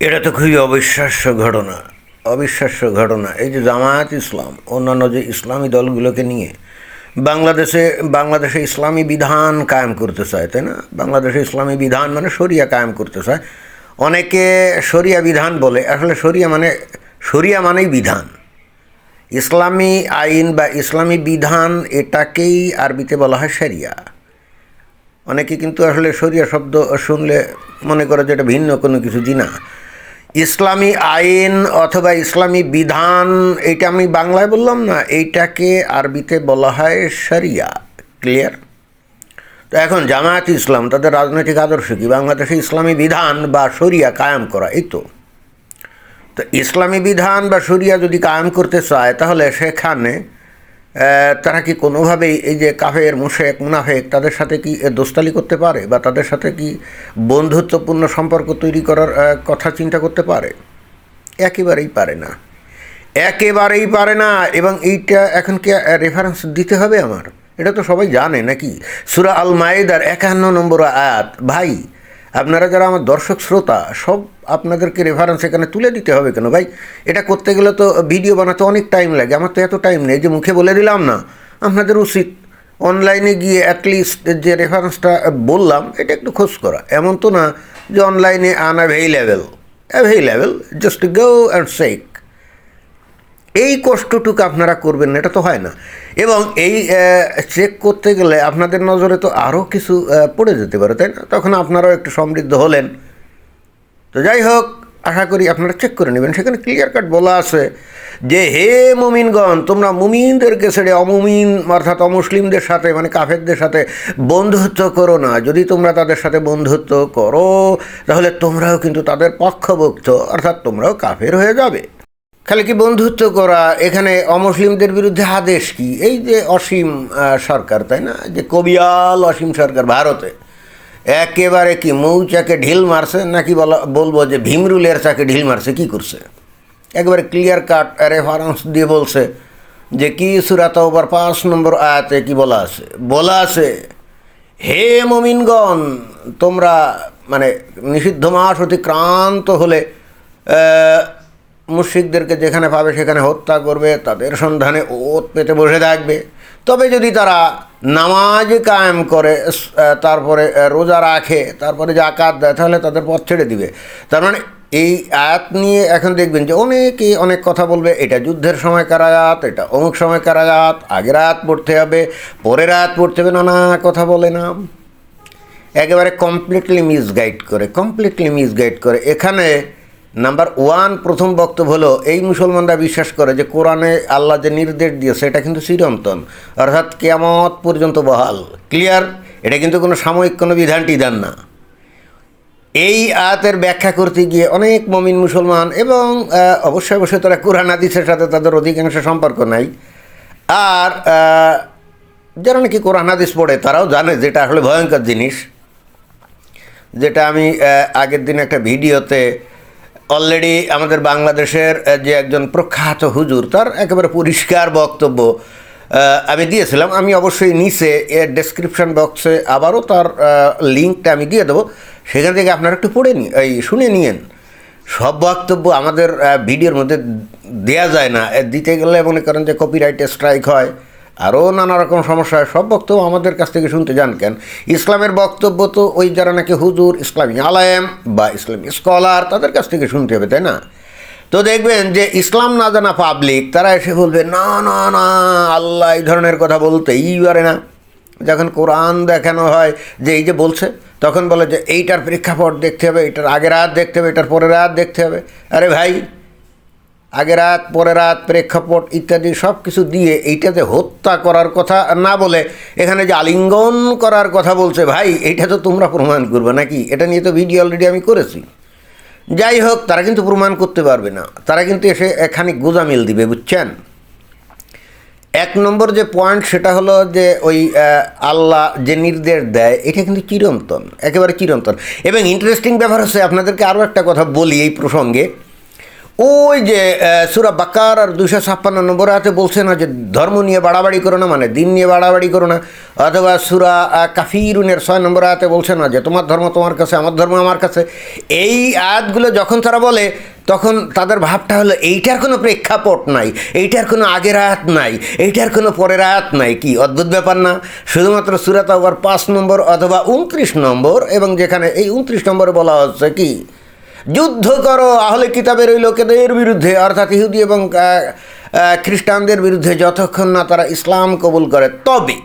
এটা তো খুবই অবিশ্বাস্য ঘটনা অবিশ্বাস্য ঘটনা। এই যে জামায়াত ইসলাম, অন্যান্য যে ইসলামী দলগুলোকে নিয়ে বাংলাদেশে বাংলাদেশে ইসলামী বিধান কায়েম করতে চায়, তাই না? বাংলাদেশে ইসলামী বিধান মানে শরিয়া কায়েম করতে চায়। অনেকে শরিয়া বিধান বলে, আসলে শরিয়া মানে শরিয়া মানেই বিধান। ইসলামী আইন বা ইসলামী বিধান এটাকেই আরবিতে বলা হয় শরিয়া। অনেকে কিন্তু আসলে শরিয়া শব্দ শুনলে মনে করে যে এটা ভিন্ন কোনো কিছু, জি না। ইসলামী আইন অথবা ইসলামী বিধান এটা আমি বাংলায় বললাম না, এইটাকে আরবিতে বলা হয় শরিয়া। ক্লিয়ার তো এখন জামায়াত ইসলাম, তাদের রাজনৈতিক আদর্শ কি? বাংলাদেশে ইসলামী বিধান বা শরিয়া কায়েম করা, এই তো। তো ইসলামী বিধান বা শরিয়া যদি কায়েম করতে চায়, তাহলে সেখানে তারা কি কোনোভাবেই এই যে কাফের মুশেক মুনাফেক, তাদের সাথে কি দোস্তালি করতে পারে? বা তাদের সাথে কি বন্ধুত্বপূর্ণ সম্পর্ক তৈরি করার কথা চিন্তা করতে পারে? একেবারেই পারে না। একেবারেই পারে না। এবং এইটা এখন কি রেফারেন্স দিতে হবে আমার? এটা তো সবাই জানে নাকি? সুরা আল মায়েদার একান্ন নম্বর আয়াত, ভাই আপনারা যারা আমার দর্শক শ্রোতা, সব আপনাদেরকে রেফারেন্স এখানে তুলে দিতে হবে কেন? ভাই, এটা করতে গেলে তো ভিডিও বানাতে অনেক টাইম লাগে। আমার তো এত টাইম নেই যে মুখে বলে দিলাম না, আপনাদের উচিত অনলাইনে গিয়ে অ্যাটলিস্ট যে রেফারেন্সটা বললাম, এটা একটু খোঁজ করা। এমন তো না যে অনলাইনে unavailable available just go and check এই কষ্টটুকু আপনারা করবেন না, এটা তো হয় না। এবং এই চেক করতে গেলে আপনাদের নজরে তো আরও কিছু পড়ে যেতে পারে, তাই না? তখন আপনারাও একটু সমৃদ্ধ হলেন। তো যাই হোক, আশা করি আপনারা চেক করে নেবেন। সেখানে ক্লিয়ার কাট বলা আছে যে, হে মুমিনগণ, তোমরা মুমিনদেরকে ছেড়ে অমুমিন অর্থাৎ অমুসলিমদের সাথে মানে কাফেরদের সাথে বন্ধুত্ব করো না। যদি তোমরা তাদের সাথে বন্ধুত্ব করো, তাহলে তোমরাও কিন্তু তাদের পক্ষভুক্ত, অর্থাৎ তোমরাও কাফের হয়ে যাবে। খালি কি বন্ধুত্ব করা, এখানে অমুসলিমদের বিরুদ্ধে আদেশ কি? এই যে অসীম সরকার, তাই না? যে কবিয়াল অসীম সরকার ভারতে, একেবারে কি মৌচাকে ঢিল মারছে নাকি বলা, বলব যে ভীমরুলের চাকে ঢিল মারছে, কি করছে? একেবারে ক্লিয়ার কাট রেফারেন্স দিয়ে বলছে যে কি সুরাত ওভার পাঁচ নম্বর আয়াতে কি বলা আছে? বলা আছে, হে মমিনগণ, তোমরা মানে নিষিদ্ধ মাস অতিক্রান্ত হলে আহ, যেখানে পাবে সেখানে হত্যা করবে তাদের সন্ধানে ওত পেতে বসে থাকবে। তবে যদি তারা নামাজ কায়েম করে তারপরে রোজা রাখে তারপরে জাকাত দেয় তাহলে তাদের পথ ছেড়ে দিবে। তার মানে এই আয়াত নিয়ে এখন দেখবেন যে অনেকে অনেক কথা বলবে এটা যুদ্ধের সময়কার আয়াত এটা অমুক সময়কার আয়াত আগের আয়াত পড়তে হবে পরের আয়াত পড়তে হবে নানা কথা বলে না। একেবারে কমপ্লিটলি মিসগাইড করে কমপ্লিটলি মিসগাইড করে। এখানে নাম্বার ওয়ান, প্রথম বক্তব্য হলো, এই মুসলমানরা বিশ্বাস করে যে কোরআনে আল্লাহ যে নির্দেশ দিয়েছে, এটা কিন্তু চিরন্তন। অর্থাৎ কেয়ামত পর্যন্ত বহাল। ক্লিয়ার এটা কিন্তু কোনো সাময়িক কোনো বিধান টিধান না। এই আয়াতের ব্যাখ্যা করতে গিয়ে অনেক মমিন মুসলমান এবং অবশ্যই অবশ্যই তারা কোরআন আদিসের সাথে তাদের অধিকাংশ সম্পর্ক নাই। আর যারা নাকি কোরআন হাদিস পড়ে, তারাও জানে যেটা আসলে ভয়ঙ্কর জিনিস। যেটা আমি আগের দিন একটা ভিডিওতে অলরেডি আমাদের বাংলাদেশের যে একজন প্রখ্যাত হুজুর, তার একেবারে পরিষ্কার বক্তব্য আমি দিয়েছিলাম। আমি অবশ্যই নিচে এর ডেসক্রিপশন বক্সে আবারও তার লিঙ্কটা আমি দিয়ে দেবো। সেখান থেকে আপনারা একটু পড়ে নিন এই, শুনে নিয়েন। সব বক্তব্য আমাদের ভিডিওর মধ্যে দেয়া যায় না। দিতে গেলে মনে করেন যে কপিরাইটে স্ট্রাইক হয়। আরও নানা রকম সমস্যা হয়। সব বক্তব্য আমাদের কাছ থেকে শুনতে যান কেন? ইসলামের বক্তব্য তো ওই যারা নাকি হুজুর, ইসলামী আলায়েম বা ইসলামী স্কলার, তাদের কাছ থেকে শুনতে হবে, তাই না? তো দেখবেন যে ইসলাম না জানা পাবলিক তারা এসে বলবে, না না না, আল্লাহ এই ধরনের কথা বলতেই পারে না। যখন কোরআন দেখানো হয় যে এই যে বলছে, তখন বলে যে এইটার প্রেক্ষাপট দেখতে হবে, এটার আগের রাত দেখতে হবে, এটার পরের রাত দেখতে হবে। আরে ভাই আগের রাত পরের রাত, প্রেক্ষাপট ইত্যাদি সব কিছু দিয়ে এইটাতে হত্যা করার কথা না বলে এখানে যে আলিঙ্গন করার কথা বলছে, ভাই, এইটা তো তোমরা প্রমাণ করবে নাকি? এটা নিয়ে তো ভিডিও অলরেডি আমি করেছি। যাই হোক, তারা কিন্তু প্রমাণ করতে পারবে না। তারা কিন্তু এসে এখানে গোজামিল দিবে, বুঝছেন? এক নম্বর যে পয়েন্ট সেটা হলো যে ওই আল্লাহ যে নির্দেশ দেয়, এটা কিন্তু চিরন্তন, একেবারে চিরন্তন। এবং ইন্টারেস্টিং ব্যাপার হচ্ছে, আপনাদেরকে আরও একটা কথা বলি এই প্রসঙ্গে। ওই যে সুরা বাকার আর দুশো ছাপ্পান্ন নম্বর হাতে বলছে না যে, ধর্ম নিয়ে বাড়াবাড়ি করো না মানে দিন নিয়ে বাড়াবাড়ি করো না। অথবা সুরা কাফিরুনের ছয় নম্বর হাতে বলছে না যে, তোমার ধর্ম তোমার কাছে, আমার ধর্ম আমার কাছে। এই আয়াতগুলো যখন তারা বলে, তখন তাদের ভাবটা হলো, এইটার কোনো প্রেক্ষাপট নাই, এইটার কোনো আগের আয়াত নাই, এইটার কোনো পরের আয়াত নাই। কি অদ্ভুত ব্যাপার না? শুধুমাত্র সুরাত আবার পাঁচ নম্বর অথবা উনত্রিশ নম্বর এবং যেখানে এই উনত্রিশ নম্বরে বলা হচ্ছে কি যুদ্ধ করো, আহলে কিতাবের ওই লোকেদের বিরুদ্ধে, অর্থাৎ ইহুদি এবং খ্রিস্টানদের বিরুদ্ধে যতক্ষণ না তারা ইসলাম কবুল করে। তবে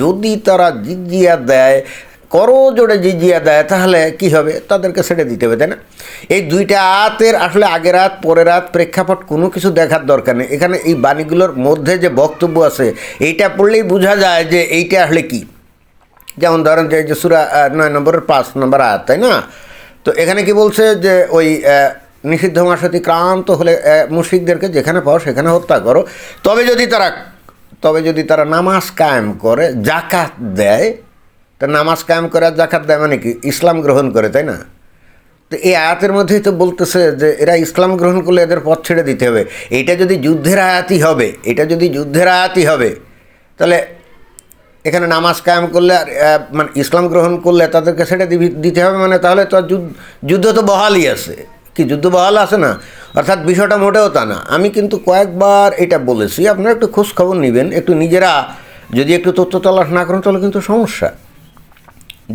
যদি তারা জিজিয়া দেয়, করো জোরে জিজিয়া দেয়, তাহলে কি হবে? তাদেরকে ছেড়ে দিতে হবে, তাই না? এই দুইটা আতের আসলে আগের রাত পরের রাত প্রেক্ষাপট কোনো কিছু দেখার দরকার নেই। এখানে এই বাণীগুলোর মধ্যে যে বক্তব্য আছে, এইটা পড়লেই বোঝা যায় যে এইটা আসলে কী। যেমন ধরেন যে সুরা নয় নম্বরের পাঁচ নম্বর আয়াত, তাই না? তো এখানে কি বলছে যে ওই নিষিদ্ধ ক্রান্ত হলে মুশিকদেরকে যেখানে পাও সেখানে হত্যা করো। তবে যদি তারা, তবে যদি তারা নামাজ কায়েম করে জাকাত দেয়, তা নামাজ কায়েম করে আর জাকাত দেয় মানে কি? ইসলাম গ্রহণ করে, তাই না? তো এই আয়াতের মধ্যেই তো বলতেছে যে এরা ইসলাম গ্রহণ করলে এদের পথ ছেড়ে দিতে হবে। এটা যদি যুদ্ধের আয়াতই হবে, এটা যদি যুদ্ধের আয়াতই হবে, তাহলে এখানে নামাজ কায়েম করলে আর মানে ইসলাম গ্রহণ করলে তাদেরকে সেটা দিতে হবে মানে তাহলে তো যুদ্ধ তো বহালই আছে। কি যুদ্ধ বহাল আছে না? অর্থাৎ বিষয়টা মোটেও তা না। আমি কিন্তু কয়েকবার এটা বলেছি, আপনারা একটু খোঁজ খবর নেবেন, একটু নিজেরা যদি একটু তথ্য তলাশ না করেন, তাহলে কিন্তু সমস্যা।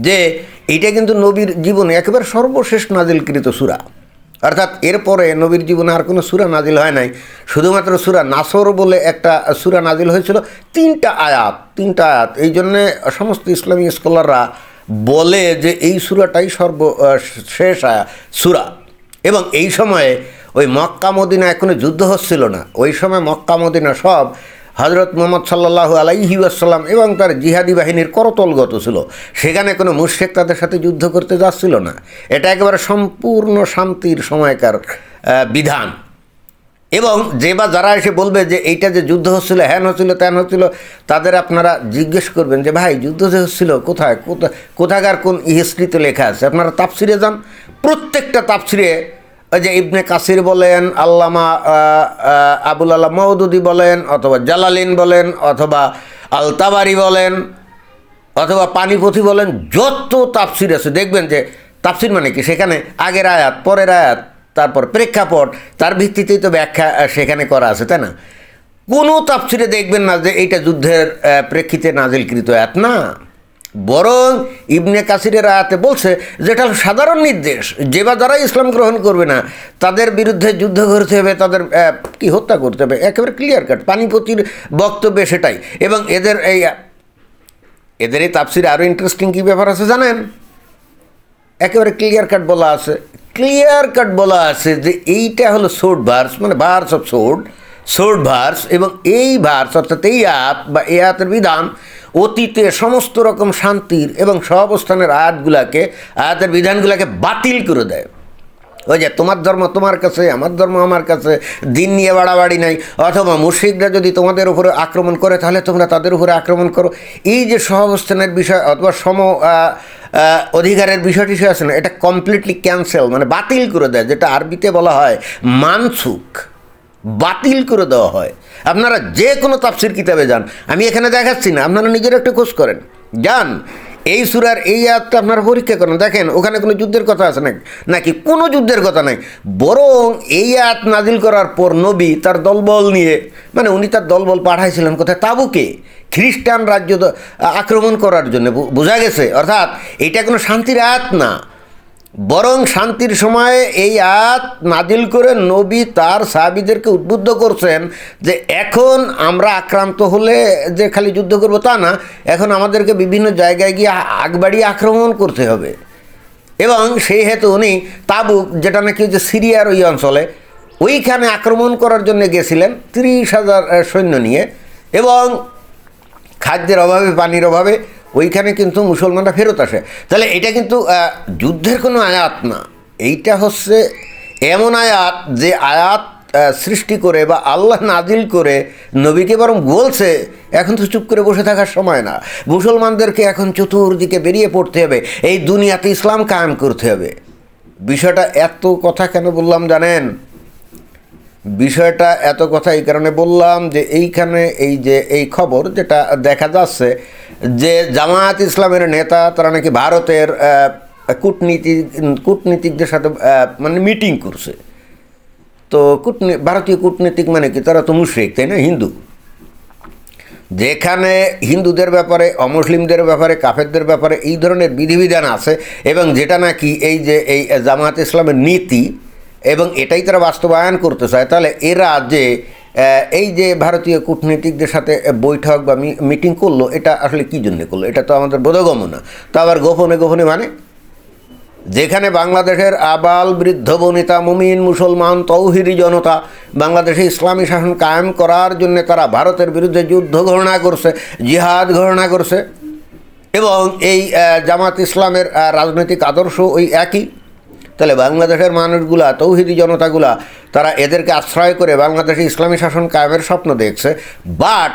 যে এটা কিন্তু নবীর জীবনে একেবারে সর্বশেষ নাজিলকৃত সুরা। অর্থাৎ এরপরে নবীর জীবনে আর কোনো সুরা নাজিল হয় নাই। শুধুমাত্র সুরা নাসর বলে একটা সুরা নাজিল হয়েছিল। তিনটা আয়াত তিনটা আয়াত। এই জন্যে সমস্ত ইসলামী স্কলাররা বলে যে এই সুরাটাই সর্ব শেষ সুরা। এবং এই সময়ে ওই মক্কা মদিনা এখনও যুদ্ধ হচ্ছিল না। ওই সময় মক্কা মদিনা সব হজরত মোহাম্মদ সাল্লাহ আলাইহি আসাল্লাম এবং তার জিহাদি বাহিনীর করতলগত ছিল। সেখানে কোনো মুশেক তাদের সাথে যুদ্ধ করতে যাচ্ছিল না। এটা একেবারে সম্পূর্ণ শান্তির সময়কার বিধান। এবং যে বা যারা এসে বলবে যে এইটা যে যুদ্ধ হচ্ছিল, হ্যান হচ্ছিল, ত্যান হচ্ছিল, তাদের আপনারা জিজ্ঞেস করবেন যে, ভাই, যুদ্ধ যে হচ্ছিল, কোথায়? কোথা, কোথাকার কোন হিস্ট্রিতে লেখা আছে? আপনারা তাপসিরে যান। প্রত্যেকটা তাপসিরে ওই যে ইবনে কাসির বলেন, আল্লামা আবুল আল্লাহ মৌদুদি বলেন, অথবা জালালিন বলেন, অথবা আলতাবারি বলেন, অথবা পানিপথি বলেন, যত তাফসির আছে, দেখবেন যে তাফসির মানে কি? সেখানে আগের আয়াত, পরের আয়াত, তারপর প্রেক্ষাপট, তার ভিত্তিতেই তো ব্যাখ্যা সেখানে করা আছে, তাই না? কোনো তাফসিরে দেখবেন না যে এইটা যুদ্ধের প্রেক্ষিতে নাজিলকৃত আয়াত, না। বরং ইবনে কাসিরের আয়াতে বলছে যেটা সাধারণ নির্দেশ, যে বা যারা ইসলাম গ্রহণ করবে না, তাদের বিরুদ্ধে যুদ্ধ করতে হবে, তাদের কি হত্যা করতে হবে, একেবারে ক্লিয়ার কাট পানিপতির বক্তব্যে সেটাই। এবং এদের এই এদের এই তাপসিরে আরও ইন্টারেস্টিং কী ব্যাপার আছে জানেন? একেবারে ক্লিয়ার কাট বলা আছে। ক্লিয়ার কাট বলা আছে যে এইটা হলো সোর্ড ভার্স মানে verse of sword sword verse এবং এই ভার্স অর্থাৎ এই আয়াত বা এই আয়াতের বিধান অতীতে সমস্ত রকম শান্তির এবং সহাবস্থানের আয়াতগুলাকে, আয়াতের বিধানগুলোকে বাতিল করে দেয়। ওই যে তোমার ধর্ম তোমার কাছে, আমার ধর্ম আমার কাছে, দিন নিয়ে বাড়াবাড়ি নাই, অথবা মুর্শিদরা যদি তোমাদের উপরে আক্রমণ করে, তাহলে তোমরা তাদের উপরে আক্রমণ করো। এই যে সহাবস্থানের বিষয় অথবা সম অধিকারের বিষয়টি টিষয় আছে না, এটা কমপ্লিটলি ক্যান্সেল মানে বাতিল করে দেয়, যেটা আরবিতে বলা হয় মানসুক বাতিল করে দেওয়া হয়। আপনারা যে কোনো তাফসির কিতাবে যান। আমি এখানে দেখাচ্ছি না, আপনারা নিজেরা একটু খোঁজ করেন। যান, এই সুরার এই আয়াতটা আপনারা পরীক্ষা করেন। দেখেন, ওখানে কোনো যুদ্ধের কথা আছে নাকি? নাকি কোনো যুদ্ধের কথা নাই? বরং এই আয়াত নাজিল করার পর নবী তার দলবল নিয়ে মানে উনি তার দলবল পাঠাইছিলেন কোথায়? তাবুকে। খ্রিস্টান রাজ্য আক্রমণ করার জন্য বোঝা গেছে? অর্থাৎ, এটা কোনো শান্তির আয়াত না। বরং শান্তির সময়ে এই আয়াত নাজিল করে নবী তার সাহাবিদেরকে উদ্বুদ্ধ করছেন যে এখন আমরা আক্রান্ত হলে যে খালি যুদ্ধ করব তা না, এখন আমাদেরকে বিভিন্ন জায়গায় গিয়ে আগবাড়িয়ে আক্রমণ করতে হবে। এবং সেই হেতু উনি তাবুক, যেটা নাকি যে সিরিয়ার ওই অঞ্চলে, ওইখানে আক্রমণ করার জন্য গেছিলেন তিরিশ হাজার সৈন্য নিয়ে। এবং খাদ্যের অভাবে, পানির অভাবে ওইখানে কিন্তু মুসলমানরা ফেরত আসে। তাহলে এটা কিন্তু যুদ্ধের কোনো আয়াত না। এইটা হচ্ছে এমন আয়াত যে আয়াত সৃষ্টি করে বা আল্লাহ নাজিল করে নবীকে বরং বলছে, এখন তো চুপ করে বসে থাকার সময় না। মুসলমানদেরকে এখন চতুর্দিকে বেরিয়ে পড়তে হবে। এই দুনিয়াতে ইসলাম কায়েম করতে হবে। বিষয়টা এত কথা কেন বললাম জানেন? বিষয়টা এত কথা এই কারণে বললাম যে এইখানে এই যে এই খবর যেটা দেখা যাচ্ছে যে জামায়াত ইসলামের নেতা, তারা নাকি ভারতের কূটনীতি, কূটনীতিকদের সাথে মানে মিটিং করছে। তো কূটনী, ভারতীয় কূটনীতিক মানে কি? তারা তো মুশ্রিক, তাই না? হিন্দু। যেখানে হিন্দুদের ব্যাপারে, অমুসলিমদের ব্যাপারে, কাফেরদের ব্যাপারে এই ধরনের বিধিবিধান আছে এবং যেটা নাকি এই যে এই জামায়াত ইসলামের নীতি এবং এটাই তারা বাস্তবায়ন করতে চায়। তাহলে এরা যে এই যে ভারতীয় কূটনীতিকদের সাথে বৈঠক বা মিটিং করল, এটা আসলে কী জন্য করল? এটা তো আমাদের বোধগম্য না। তো আবার গোপনে গোপনে মানে? যেখানে বাংলাদেশের আবাল, বৃদ্ধ, বনিতা, মুমিন, মুসলমান, তৌহিদি জনতা বাংলাদেশে ইসলামী শাসন কায়েম করার জন্য তারা ভারতের বিরুদ্ধে যুদ্ধ ঘোষণা করছে, জিহাদ ঘোষণা করছে এবং এই জামাত ইসলামের রাজনৈতিক আদর্শ ওই একই। তাহলে বাংলাদেশের মানুষগুলা, তৌহিদি জনতাগুলা, তারা এদেরকে আশ্রয় করে বাংলাদেশে ইসলামী শাসন কায়েমের স্বপ্ন দেখছে, বাট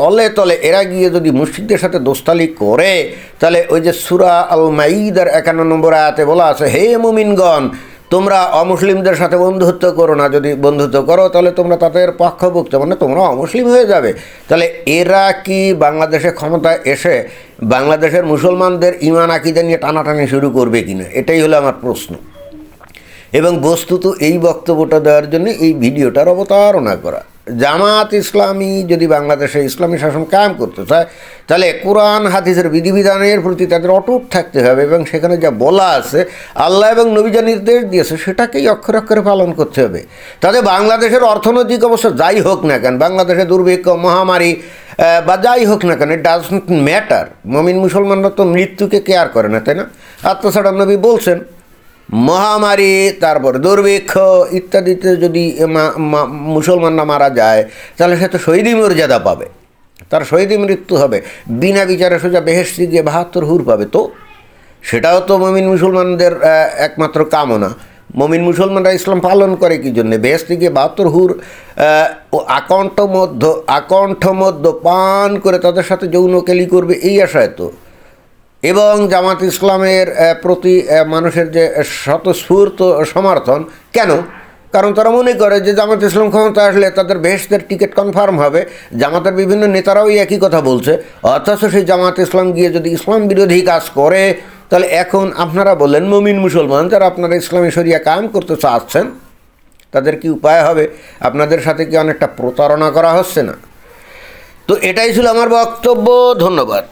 তলে তলে এরা গিয়ে যদি মুসজিদদের সাথে দোস্তালি করে, তাহলে ওই যে সুরা আল মাইদার একান্ন নম্বর আয়াতে বলা আছে, হে মুমিনগণ, তোমরা অমুসলিমদের সাথে বন্ধুত্ব করো না, যদি বন্ধুত্ব করো, তাহলে তোমরা তাদের পক্ষভুক্ত মানে তোমরা অমুসলিম হয়ে যাবে। তাহলে এরা কি বাংলাদেশে ক্ষমতায় এসে বাংলাদেশের মুসলমানদের ইমান আকিদা নিয়ে টানাটানি শুরু করবে কিনা? এটাই হলো আমার প্রশ্ন। এবং বস্তুত এই বক্তব্যটা দেওয়ার জন্য এই ভিডিওটার অবতারণা করা। জামাত ইসলামী যদি বাংলাদেশে ইসলামী শাসন কায়েম করতে চায়, তাহলে কোরআন, হাদিসের বিধিবিধানের প্রতি তাদের অটুট থাকতে হবে এবং সেখানে যা বলা আছে, আল্লাহ এবং নবী যা নির্দেশ দিয়েছে, সেটাকেই অক্ষরে অক্ষরে পালন করতে হবে। তাতে বাংলাদেশের অর্থনৈতিক অবস্থা যাই হোক না কেন বাংলাদেশে দুর্ভিক্ষ, মহামারী বা যাই হোক না কেন ইট ডাজ ম্যাটার মমিন মুসলমানরা তো মৃত্যুকে কেয়ার করে না, তাই না? আত্মসাড়া নবী বলছেন মহামারী, তারপর দুর্ভিক্ষ ইত্যাদিতে যদি মুসলমানরা মারা যায়, তাহলে সে তো শহীদি মর্যাদা পাবে। তার শহীদি মৃত্যু হবে। বিনা বিচারে সোজা বেহেস্তি গিয়ে বাহাত্তর হুর পাবে। তো সেটাও তো মমিন মুসলমানদের একমাত্র কামনা। মমিন মুসলমানরা ইসলাম পালন করে কি জন্যে? বেহেস্তি গিয়ে বাহাত্তর হুর আকণ্ঠ মধ্য আকণ্ঠ মধ্য পান করে তাদের সাথে যৌনকেলি করবে, এই আশায় তো। এবং জামাত ইসলামের প্রতি মানুষের যে স্বতঃস্ফূর্ত সমর্থন, কেন? কারণ তারা মনে করে যে জামাত ইসলাম ক্ষমতা আসলে তাদের বেহেস্তের টিকিট কনফার্ম হবে, জামাতের বিভিন্ন নেতারাও একই কথা বলছে, অথচ সেই জামাত ইসলাম গিয়ে যদি ইসলাম বিরোধী কাজ করে, তাহলে এখন আপনারা বললেন মমিন মুসলমান, যারা আপনারা ইসলামী শরিয়া কায়েম করতে চাচ্ছেন, তাদের কি উপায় হবে? আপনাদের সাথে কি অনেকটা প্রতারণা করা হচ্ছে না? তো এটাই ছিল আমার বক্তব্য, ধন্যবাদ।